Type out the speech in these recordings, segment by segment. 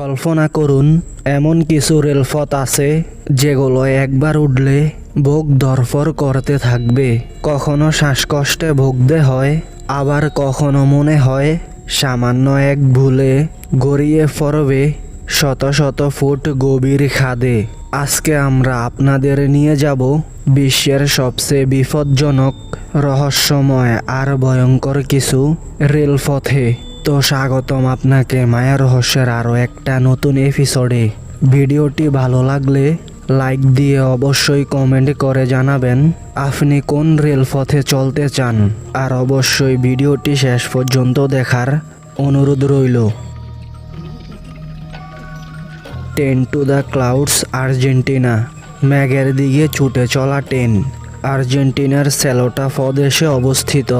কল্পনা করুন, এমন কিছু রেলপথ আছে যেগুলো একবার উঠলে বুক ধরফর করতে থাকবে। কখনো শ্বাসকষ্টে ভুগতে হয়, আবার কখনো মনে হয় সামান্য এক ভুলে গড়িয়ে পড়বে শত শত ফুট গভীর খাদে। আজকে আমরা আপনাদের নিয়ে যাব বিশ্বের সবচেয়ে বিপজ্জনক, রহস্যময় আর ভয়ঙ্কর কিছু রেলপথে। তো স্বাগতম আপনাকে মায়া রহস্যের আরও একটা নতুন এপিসোডে ভিডিওটি ভালো লাগলে লাইক দিয়ে অবশ্যই কমেন্ট করে জানাবেন আপনি কোন রেলপথে চলতে চান। আর অবশ্যই ভিডিওটি শেষ পর্যন্ত দেখার অনুরোধ রইল। Train to the clouds Argentina. ম্যাগের দিকে ছুটে চলা ট্রেন। আর্জেন্টিনার সেলোটা প্রদেশে অবস্থিত।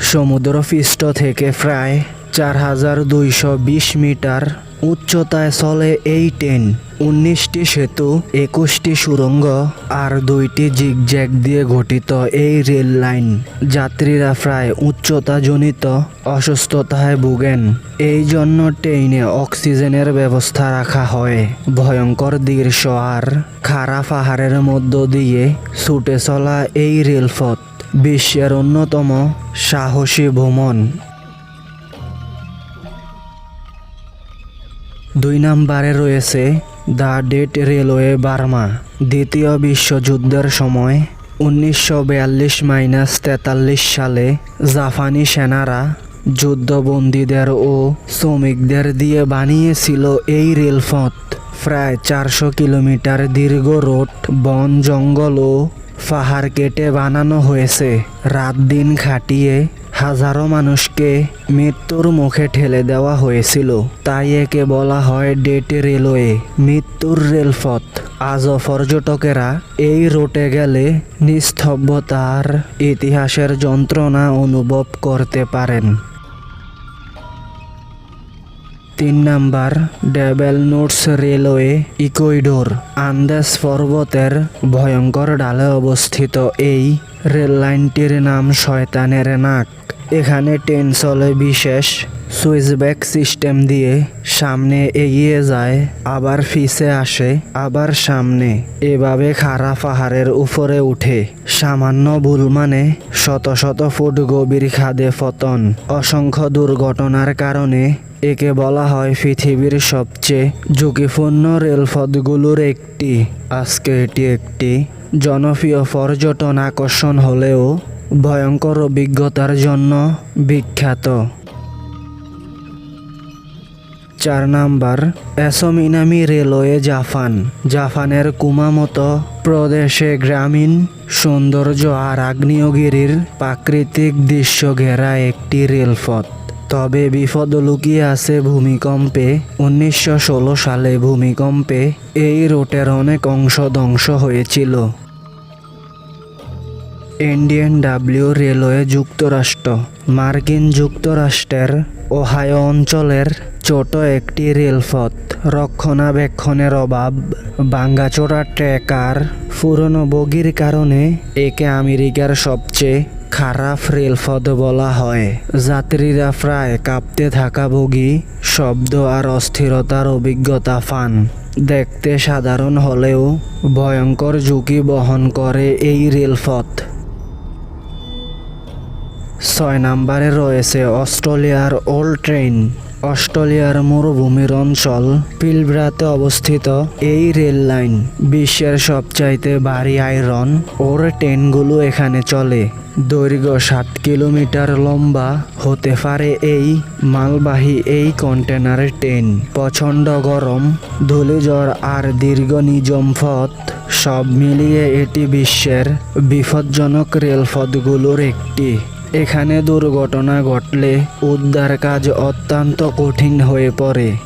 সমুদ্রপৃষ্ঠ থেকে প্রায় চার হাজার দুইশো বিশ মিটার উচ্চতায় চলে এই ট্রেন। উনিশটি সেতু, একুশটি সুড়ঙ্গ আর দুইটি জিগজ্যাগ দিয়ে গঠিত এই রেল লাইন। যাত্রীরা প্রায় উচ্চতাজনিত অসুস্থতায় ভুগেন। এই জন্য ট্রেনে অক্সিজেনের ব্যবস্থা রাখা হয়। ভয়ঙ্কর দৃশ্য আর খাড়া পাহাড়ের মধ্য দিয়ে ছুটে চলা এই রেলপথ বিশ্বের অন্যতম সাহসী ভ্রমণ। দুই নম্বরে রয়েছে দ্য ডেট রেলওয়ে বার্মা, দ্বিতীয় বিশ্বযুদ্ধের সময়, উনিশশো বিয়াল্লিশ মাইনাস তেতাল্লিশ সালে জাপানি সেনারা যুদ্ধবন্দীদের ও শ্রমিকদের দিয়ে বানিয়েছিল এই রেলপথ। প্রায় চারশো কিলোমিটার দীর্ঘ রোড, বন, জঙ্গল ও পাহাড় কেটে বানানো হয়েছে। রাত দিন খাটিয়ে হাজারো মানুষকে মৃত্যুর মুখে ঠেলে দেওয়া হয়েছিল। তাই একে বলা হয় ডেট রেলওয়ে, মৃত্যুর রেলপথ। আজও পর্যটকেরা এই রোটে গেলে নিস্তব্ধতার ইতিহাসের যন্ত্রণা অনুভব করতে পারেন। তিন number, ডেবেল notes railway, Ecuador, Andes পর্বতের ভয়ঙ্কর ডালে অবস্থিত এই রেল লাইনটির নাম শয়তানের নাক। এখানে ট্রেন চলে বিশেষ সুইচব্যাক সিস্টেম দিয়ে সামনে এগিয়ে যায়, আবার ফিসে আসে, আবার সামনে। এভাবে খাড়া পাহাড়ের উপরে উঠে। সামান্য ভুল মানে শত শত ফুট গভীর খাদে পতন। অসংখ্য দুর্ঘটনার কারণে একে বলা হয় পৃথিবীর সবচেয়ে ঝুঁকিপূর্ণ রেলপথগুলোর একটি। আজকে এটি একটি জনপ্রিয় পর্যটন আকর্ষণ হলেও ভয়ঙ্কর অভিজ্ঞতার জন্য বিখ্যাত। চার নাম্বার এসোমিনামি রেলওয়ে জাপান জাপানের কুমামতো প্রদেশে গ্রামীণ সৌন্দর্য আর আগ্নেয়গিরির প্রাকৃতিক দৃশ্য ঘেরা একটি রেলপথ। তবে বিপদ লুকিয়ে আছে ভূমিকম্পে। উনিশশো ষোলো সালে ভূমিকম্পে এই রোটের অনেক অংশ ধ্বংস হয়েছিল। ইন্ডিয়ান ডাব্লিউ রেলওয়ে যুক্তরাষ্ট্র। মার্কিন যুক্তরাষ্ট্রের ওহাইও অঞ্চলের ছোট একটি রেলপথ। রক্ষণাবেক্ষণের অভাব, ভাঙ্গাচোরা ট্র্যাকার পুরনো বগির কারণে একে আমেরিকার সবচেয়ে খারাপ রেলপথ বলা হয়। যাত্রীরা প্রায় কাঁপতে থাকা বগি, শব্দ আর অস্থিরতার অভিজ্ঞতা পান। দেখতে সাধারণ হলেও ভয়ঙ্কর ঝুঁকি বহন করে এই রেলপথ। ছয় নম্বরে রয়েছে অস্ট্রেলিয়ার ওল্ড ট্রেন। অস্ট্রেলিয়ার মরুভূমির অঞ্চল পিলব্রাতে অবস্থিত এই রেল লাইন বিশ্বের সবচাইতে ভারী আয়রন ওর ট্রেনগুলো এখানে চলে। দৈর্ঘ্য সাত কিলোমিটার লম্বা হতে পারে এই মালবাহী এই কন্টেনার ট্রেন। প্রচণ্ড গরম, ধূলিঝড় আর দীর্ঘ নিজম পথ সব মিলিয়ে এটি বিশ্বের বিপজ্জনক রেলপথগুলোর একটি। এখানে দুর্ঘটনা ঘটলে উদ্ধার কাজ অত্যন্ত কঠিন হয়ে পড়ে।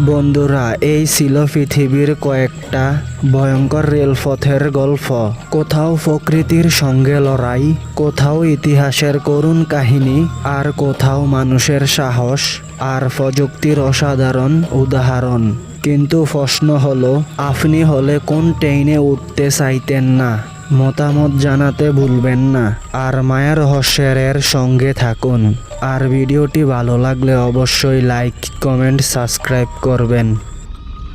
বন্ধুরা, এই ছিল পৃথিবীর কয়েকটা ভয়ঙ্কর রেলপথের গল্প। কোথাও প্রকৃতির সঙ্গে লড়াই, কোথাও ইতিহাসের করুণ কাহিনী, আর কোথাও মানুষের সাহস আর প্রযুক্তির অসাধারণ উদাহরণ। কিন্তু প্রশ্ন হলো, আপনি হলে কোন ট্রেনে উঠতে চাইতেন না? মতামত জানাতে ভুলবেন না। আর মায়া রহস্যের সঙ্গে থাকুন। আর ভিডিওটি ভালো লাগলে অবশ্যই লাইক, কমেন্ট, সাবস্ক্রাইব করবেন।